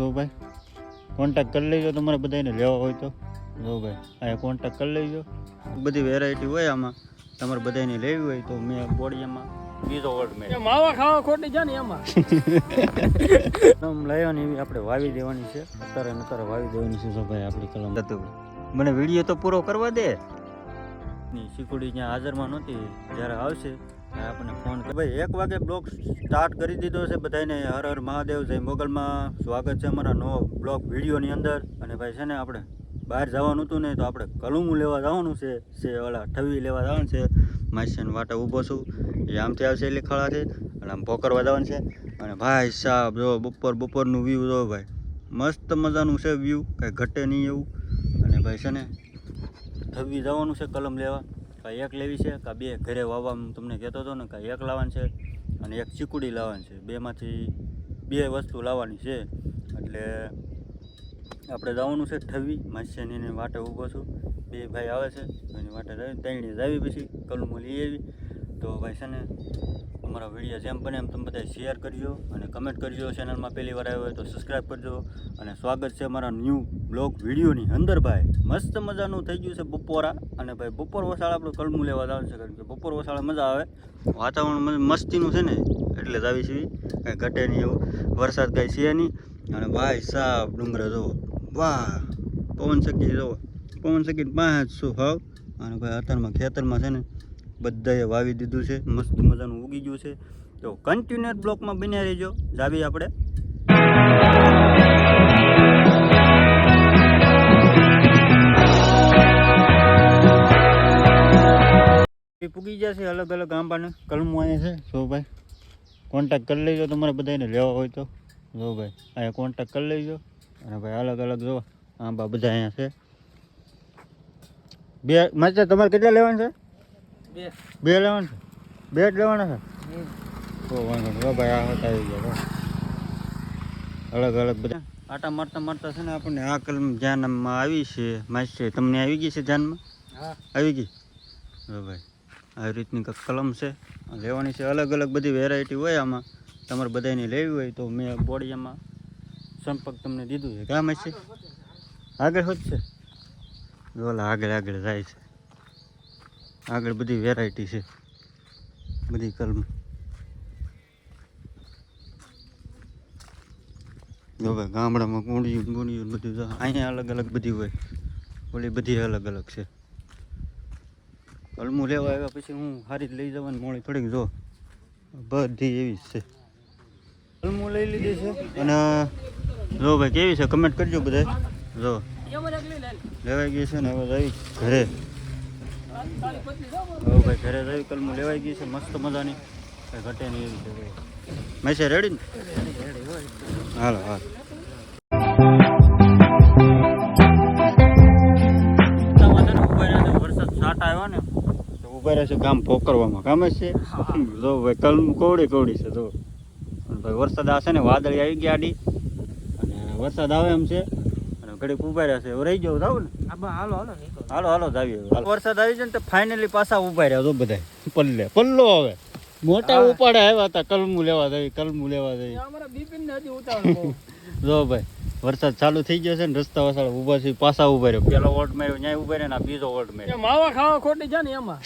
શું ભાઈ કોન્ટેક્ટ કરી લેજો તમારે બધાને લેવા હોય તો. જો ભાઈ અહીંયા કોન્ટેક્ટ કરી લેજો. બધી વેરાયટી હોય આમાં. તમારે બધાને લેવી હોય તો મેં બોડીયામાં બીજો વર્ડ મેં એ માવા ખાવા ખોટી છે ને એમાં? કલમ લાવવાની એવી આપણે વાવી દેવાની છે. અત્યારે અત્યારે વાવી દેવાની છે જો ભાઈ આપણી કલમ. હતું મને વીડિયો તો પૂરો કરવા દે. ની શીકુડી જ્યાં હાજરમાં નહોતી. જ્યારે આવશે આપણને ફોન ભાઈ, એક વાગે બ્લોગ સ્ટાર્ટ કરી દીધો છે બધાને હર હર મહાદેવ, જય મોગલમાં. સ્વાગત છે અમારા નવો બ્લોગ વિડીયોની અંદર. અને ભાઈ, છે ને આપણે બહાર જવાનું હતું ને, તો આપણે કલુમું લેવા જવાનું છે. છે ઓલા ઠવી લેવા જવાનું છે. માસીને વાટે ઊભો છું. એ આમથી આવશે એટલે ખળાથી. અને આમ પોકરવા જવાનું છે. અને ભાઈ સાહેબ જો, બપોર બપોરનું વ્યૂ જો ભાઈ. મસ્ત મજાનું છે વ્યૂ કાંઈ ઘટે નહીં એવું. અને ભાઈ, છે ને, ઠવી જવાનું છે કલમ લેવા. કાંઈ એક લેવી છે કાં બે ઘરે વાવવા તમને કહેતો હતો ને, કાંઈ એક લાવવાની છે અને એક ચીકુડી લાવવાની છે. બેમાંથી બે વસ્તુ લાવવાની છે. એટલે આપણે જવાનું છે ઠવી માસિયાની એની વાટે ઊભો છું. બે ભાઈ આવે છે, એની વાટે ત્રણે જાવી પછી કલમો આવી. તો ભાઈ છે ને અમારા વીડિયો જેમ બને એમ તમે બધા શેર કરજો અને કમેન્ટ કરજો. ચેનલમાં પહેલી વાર આવ્યો હોય તો સબસ્ક્રાઈબ કરજો. અને સ્વાગત છે અમારા ન્યૂ બ્લોગ વિડીયોની અંદર ભાઈ. મસ્ત મજાનું થઈ ગયું છે બપોરા. અને ભાઈ બપોર વસાળ આપણે કલમું લેવા જવાનું છે કારણ કે બપોર વસાળે મજા આવે. વાતાવરણ મસ્તીનું છે ને, એટલે જ આવી કાંઈ ઘટે નહીં એવું. વરસાદ કાંઈ છે નહીં. અને ભાઈ સાફ ડુંગરા જુઓ. વાહ! પવન શકી જુઓ. પવન શકી પાંચ શું ભાવ અને ભાઈ અત્યારમાં ખેતરમાં છે ને બધાએ વાવી દીધું છે, મસ્ત મજાનું ઉગી ગયું છે. તો કન્ટિન્યુઅર બ્લોકમાં બન્યા રહેજો. જાવી આપણે. પૂગી પૂગી જશે અલગ અલગ આંબાને. કલમો અહીંયા છે જો ભાઈ કોન્ટેક્ટ કરી લેજો તમારે બધાને લેવા હોય તો. જો ભાઈ અહીંયા કોન્ટેક કરી લેજો. અને ભાઈ અલગ અલગ જો આંબા બધા અહીંયા છે. બે, માચા, તમારે કેટલા લેવાના છે? બે. બે લેવાના છે? બે જ લેવાના છે? તો વાંધો નહીં. ભાઈ આ હતા આવી ગયા અલગ અલગ બધા. આટા મારતા મારતા છે ને આપણને આ કલમ ધ્યાનમાં આવી છે માસ્ટર તમને આવી ગઈ છે ધ્યાનમાં આવી ગઈ? ભાઈ આવી રીતની કંઈક કલમ છે. લેવાની છે અલગ અલગ બધી વેરાયટી હોય આમાં. તમારે બધાને લેવી હોય તો મેં બોડીયામાં સંપર્ક તમને દીધું છે. કામ છે. આગળ હોત છે? ઓલા આગળ આગળ જાય છે. આગળ બધી વેરાયટી છે. બધી કલમ. જો ભાઈ ગામડામાં કુંડિયું કુંડિયું બધું અહીંયા અલગ અલગ બધી હોય. ઓલી બધી અલગ અલગ છે. કલમું લેવા આવ્યા પછી હું સારી જ લઈ જવાની મોડી થોડીક જો. બધી એવી જ છે. કલમું લઈ લીધી છે. અને જો ભાઈ કેવી છે? કમેન્ટ કરજો બધા જો. લેવાઈ ગઈ છે ને હવે જઈ ઘરે. હવે ભાઈ ઘરે રવિ કલમું લેવાઈ ગઈ છે, મસ્ત મજાની. કઈ ઘટે નહીં એવી છે ભાઈ. મેં રેડી ને? હાલો હાલો. છાંટા આવ્યો ને ઊભા રહેશે ગામ પોકરવામાં. કામ છે? જો ભાઈ કલમ કોવડી કોવડી છે, જો. ભાઈ વરસાદ આવશે ને વાદળી આવી ગયા અને વરસાદ આવે એમ છે. ઘડીક ઊભા રહ્યા છે. રહી જાવ જાવ ને. હાલો હાલો હાલો હાલો વરસાદ આવી જાય ને તો ફાઇનલી પાછા ઊભા રહ્યા તો બધા પલ્લે પલ્લો હવે. મોટા. ઉપાડે આવ્યા હતા કલમું લેવા જઈ કલમું લેવા જઈ. અમારા બિપિન ને હજી ઉતાવળ જો ભાઈ વરસાદ ચાલુ થઈ ગયો છે ને રસ્તા વસાડ ઊભા છે પાછા ઊભા રહ્યો. પેલો વોટ માર્યો ન્યાય ઊભા રહ્યા ને બીજો વોટ માર્યો. માવા ખાવા ખોટી છે ને એમાં.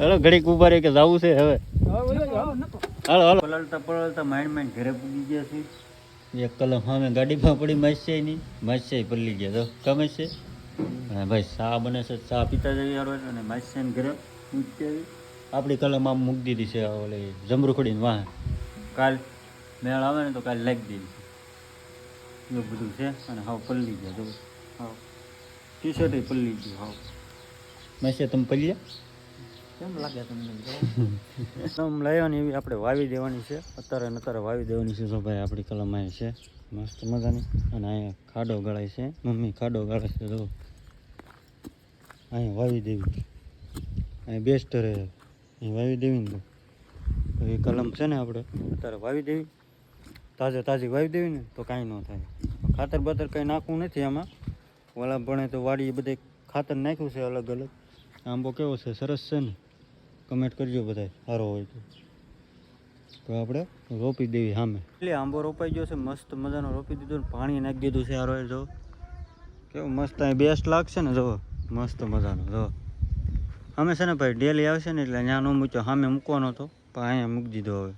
હાલો ઘડીક ઊભા રહી કે જવું છે હવે. હાલો હાલો. પલળતા પલળતા માઇન્ડ માઇન્ડ ઘરે પૂગી ગયા છે. એક કલમ સામે ગાડીમાં પડી મસ્ય નહીં મસ્ય પલ્લી ગયા તો ગમે છે. ભાઈ ચા બને છે ચા પીતા જઈએ આવે અને માસ્યાને ઘરે મૂકી આપણી કલમ આમ મૂકી દીધી છે ઓલી જમરૂખડીને વાહ કાલ મેળ આવે ને તો કાલ લાગી દીધી છે. એવું બધું છે અને હાવ પલ્લી ગયા તો હાવ. ટી શર્ટ પલ્લી ગયું હાવ. માસ્યા તમે પલ્યા કેમ લાગે તમને કલમ લાવવાની એવી આપણે વાવી દેવાની છે. અત્યારે અત્યારે વાવી દેવાની છે તો ભાઈ, આપણી કલમ અહીંયા છે. મસ્ત મજાની. અને અહીંયા ખાડો ગળાય છે. મમ્મી, ખાડો ગાળે છે તો અહીંયા વાવી દેવી. અહીં બેસ્ટ રહે. અહીં વાવી દેવી ને તો. એ કલમ છે ને આપણે, અત્યારે વાવી દેવી. તાજે તાજી વાવી દેવી ને તો કાંઈ ન થાય. ખાતર બાતર કંઈ નાખવું નથી આમાં. ઓલા ભણે તો વાડી બધે ખાતર નાખ્યું છે અલગ અલગ. આંબો કેવો છે? સરસ છે ને? કમેન્ટ કરજો બધા સારો હોય તો. તો આપણે રોપી દેવી સામે. એટલે આંબો રોપાઈ ગયો છે, મસ્ત મજાનો રોપી દીધો ને પાણી નાખી દીધું છે સારો જો. કેવું મસ્ત અહીં બેસ્ટ લાગશે ને જો, મસ્ત મજાનો, જો. અમે છે ને ભાઈ ડેલી આવશે ને એટલે ત્યાં ન મૂક્યો, સામે મૂકવાનો હતો, પણ અહીંયા મૂકી દીધો હવે.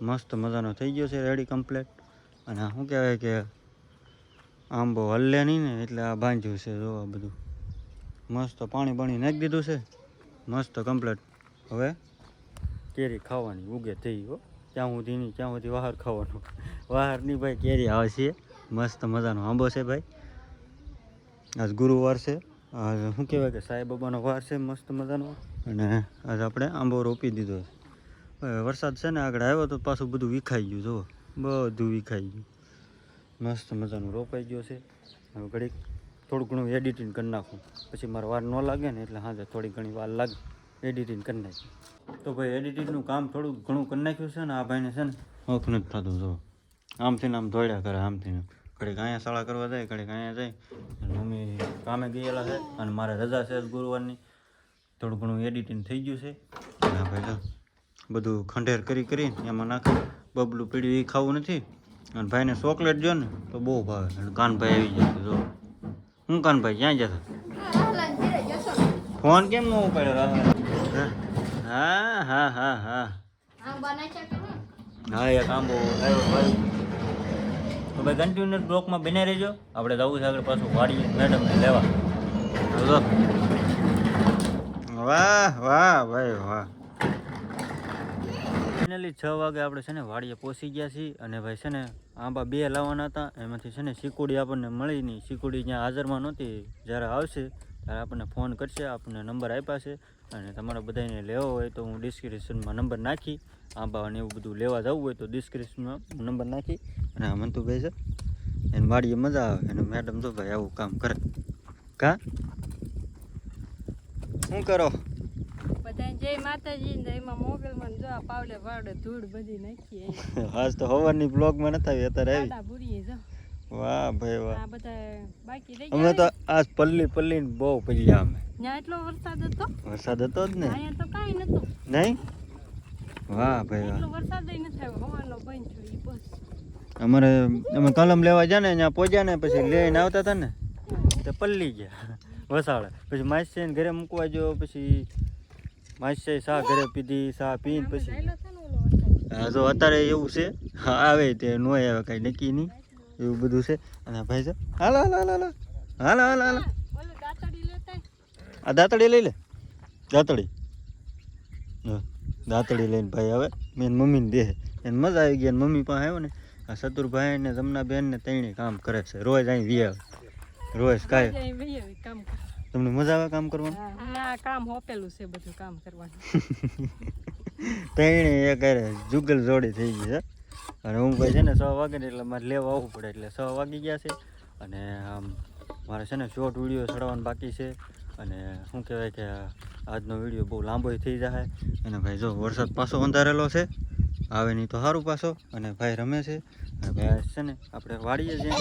મસ્ત મજાનો થઈ ગયો છે રેડી કમ્પ્લેટ અને શું કહેવાય કે, આંબો હલ્લે નહીં ને, એટલે આ બાંધ્યું છે, જો આ બધું. મસ્ત પાણી પાણી નાખી દીધું છે, મસ્ત કમ્પ્લેટ હવે? કેરી ખાવાની ઉગે થઈ, હો. ત્યાં સુધી નહીં, ત્યાં સુધી બહાર ખાવાનું. બહારની ભાઈ, કેરી આવે છે. મસ્ત મજાનો આંબો છે ભાઈ. આજ ગુરુવાર છે. આજ શું કહેવાય કે સાંઈ બાબાનો વાર છે, મસ્ત મજાનો. અને આજ આપણે આંબો રોપી દીધો છે. વરસાદ છે ને આગળ આવ્યો તો પાછું બધું વિખાઈ ગયું, જુઓ. બધું વિખાઈ ગયું. મસ્ત મજાનું રોપાઈ ગયો છે. હવે ઘડીક થોડું ઘણું એડિટિંગ કરી નાખું. પછી મારે વાર ન લાગે ને એટલે હાજર થોડી ઘણી વાર લાગે. એડિટિંગ કરી નાખ્યું તો ભાઈ એડિટિંગનું કામ થોડું ઘણું કરી નાખ્યું છે ને આ ભાઈને છે ને હક નથી થતું જો. આમથી આમ દોડ્યા કરે આમથી ઘડીક અહીંયા શાળા કરવા જાય ઘડીક અહીંયા જાય. મમ્મી કામે ગયેલા છે અને મારે રજા છે ગુરુવારની. થોડું ઘણું એડિટિંગ થઈ ગયું છે. અને ભાઈ જો બધું ખંડેર કરી કરીને એમાં નાખે. બબલું પીડ્યું એ ખાવું નથી. અને ભાઈને ચોકલેટ જો ને તો બહુ ભાવે. અને કાનભાઈ આવી જાય જો. હું કાનભાઈ ક્યાં જશે ફોન કેમ ન ઉપાડ્યો? હા હા હા હા. હા એક આંબો આવ્યો ભાઈ. તો ભાઈ કન્ટિન્યુઅર બ્લોકમાં બને રહેજો. આપણે જવું છે આગળ પાછું વાડીએ મેડમને લેવા. હાલો વાહ વાહ ભાઈ વાહ. ફાઇનલી છ વાગે આપણે છે ને વાડીએ પહોંચી ગયા છીએ અને ભાઈ છે ને આંબા બે લાવવાના હતા. એમાંથી છે ને શીકોડી આપણને મળી નહીં. શીકોડી જ્યાં હાજરમાં નહોતી જ્યારે આવશે ત્યારે આપણને ફોન કરશે આપણને નંબર આપ્યા છે. અને તમારે બધાને લેવો હોય તો હું ડિસ્ક્રિપ્શનમાં નંબર નાખી આંબા અને એવું બધું લેવા જવું હોય તો ડિસ્ક્રિપ્શનમાં નંબર નાખી. અને આ મંતુભાઈ છે એને વાડીએ મજા આવે. અને મેડમ તો ભાઈ આવું કામ કરે. કા? શું કરો? બધાને જય માતાજી ને એમાં મોગલમાં જો આ પાવલે ધૂળ બધી નાખી. આજ તો હવારની બ્લોગમાં નથી આવી અત્યારે આવી. જો. વાહ ભાઈ વાહ. આ બધા બાકી રહી અમે તો આજ પલ્લી પલ્લી બહુ પલ્યા અમે. ત્યાં એટલો વરસાદ હતો? વરસાદ હતો જ ને. અહીંયા તો કાઈ નતું નહીં? વાહ ભાઈ વાહ. એટલો વરસાદ નથી આવ્યો. હવાનો બંધ થયો ઈ બસ. અમારે અમે કલમ લેવા ગયા ને ત્યાં પહોંચ્યા ને પછી લઈને આવતા હતા ને તે પલ્લી ગયા. વસાડે પછી માસી ઘરે મૂકવા જો પછી માસી સા ઘરે પીધી સા પીને પછી ને હા જો અત્યારે એવું છે. આવે તે નો આવે કાંઈ નક્કી નહીં. એવું બધું છે. અને ભાઈ છે હાલો હાલો હાલો હાલો. હાલો હાલો હાલો. આ દાંતડી લઈ લે. દાંતડી. દાંતડી લઈને ભાઈ હવે મેં મમ્મીને દે. એને મજા આવી ગઈ. અને મમ્મી પાસે આવ્યો ને આ સતુરભાઈ ને જમનાબેન ને ત્રણે કામ કરે છે. રોજ અહીં વી આવે. રોજ કાંઈ આવી. તમને મજા આવે કામ કરવાનું? કામ હોપેલું છે બધું કામ કરવાનું. ત્રણે એ કરે. જુગલ જોડી થઈ ગઈ છે. અને હું ભાઈ છે ને છ વાગે ને એટલે મારે લેવા આવવું પડે, એટલે છ વાગી ગયા છે. અને આમ મારે છે ને શોર્ટ વીડિયો ચડાવવાનો બાકી છે. અને શું કહેવાય કે આજનો વીડિયો બહુ લાંબો થઈ જાય. અને ભાઈ જો વરસાદ પાછો અંધારેલો છે, આવે નહીં તો સારું પાછો. અને ભાઈ રમે છે. અને ભાઈ છે ને, આપણે વાડીએ છીએ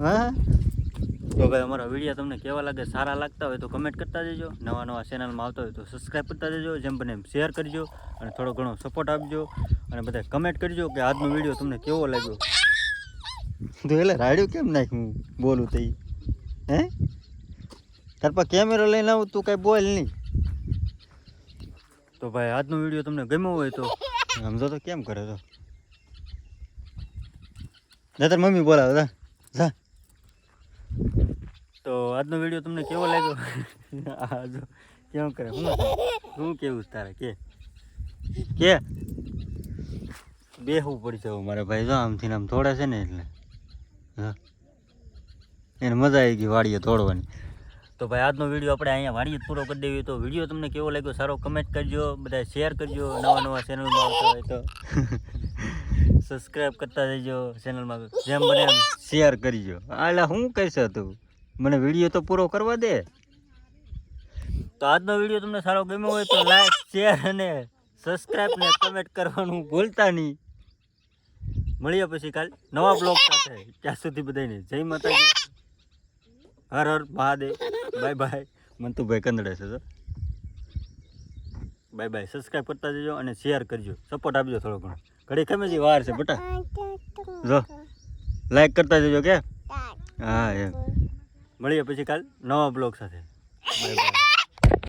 હા તો ભાઈ અમારા વીડિયો તમને કેવા લાગે સારા લાગતા હોય તો કમેન્ટ કરતા જજો. નવા નવા ચેનલમાં આવતા હોય તો સબસ્ક્રાઈબ કરતા જજો. જેમ બને એમ શેર કરજો અને થોડો ઘણો સપોર્ટ આપજો અને બધા કમેન્ટ કરજો કે આજનો વીડિયો તમને કેવો લાગ્યો. તો એટલે રાડ્યું કેમ નાખ હું બોલું તઈ? હે? તાર પર કેમેરો લઈને આવું તું કાંઈ બોલ નહીં. તો ભાઈ આજનો વીડિયો તમને ગમ્યો હોય તો? સમજો તો કેમ કરે તો? જા તાર મમ્મી બોલાવે જા. તો આજનો વીડિયો તમને કેવો લાગ્યો? આ કેમ કરે? હું હું કેવું તારે? કે? કે? બેહવું પડી હવે મારે ભાઈ. જો, આમથી આમ થોડે છે ને એટલે. એને મજા આવી ગઈ વાડીએ તોડવાની તો ભાઈ, આજનો વીડિયો આપણે અહીંયા વાડીએ પૂરો કરી દેવી. તો વીડિયો તમને કેવો લાગ્યો? સારો કમેન્ટ કરજો. બધા શેર કરજો. નવા નવા ચેનલમાં આવતા હોય તો. સબસ્ક્રાઈબ કરતા જજો ચેનલમાં જેમ બને શેર કરજો. એટલે હું કહીશ તું? મને વીડિયો તો પૂરો કરવા દે. તો આજનો વીડિયો તમને સારો ગમ્યો હોય તો લાઈક શેર અને સબસ્ક્રાઈબ ને કમેન્ટ કરવાનું ભૂલતા નહીં. મળીએ પછી કાલ નવા બ્લોગ સાથે. ત્યાં સુધી બધાને જય માતાજી. હર હર મહાદેવ. બાય બાય મંતુભાઈ કંદડે છે સર બાય બાય સબસ્ક્રાઈબ કરતા જજો અને શેર કરજો. સપોર્ટ આપજો થોડો ઘણો. ઘડી ખમે છે વાર છે બટા. જો. લાઈક કરતા જજો કે? હા એમ. મળીએ પછી કાલ નવા બ્લોગ સાથે. Bye bye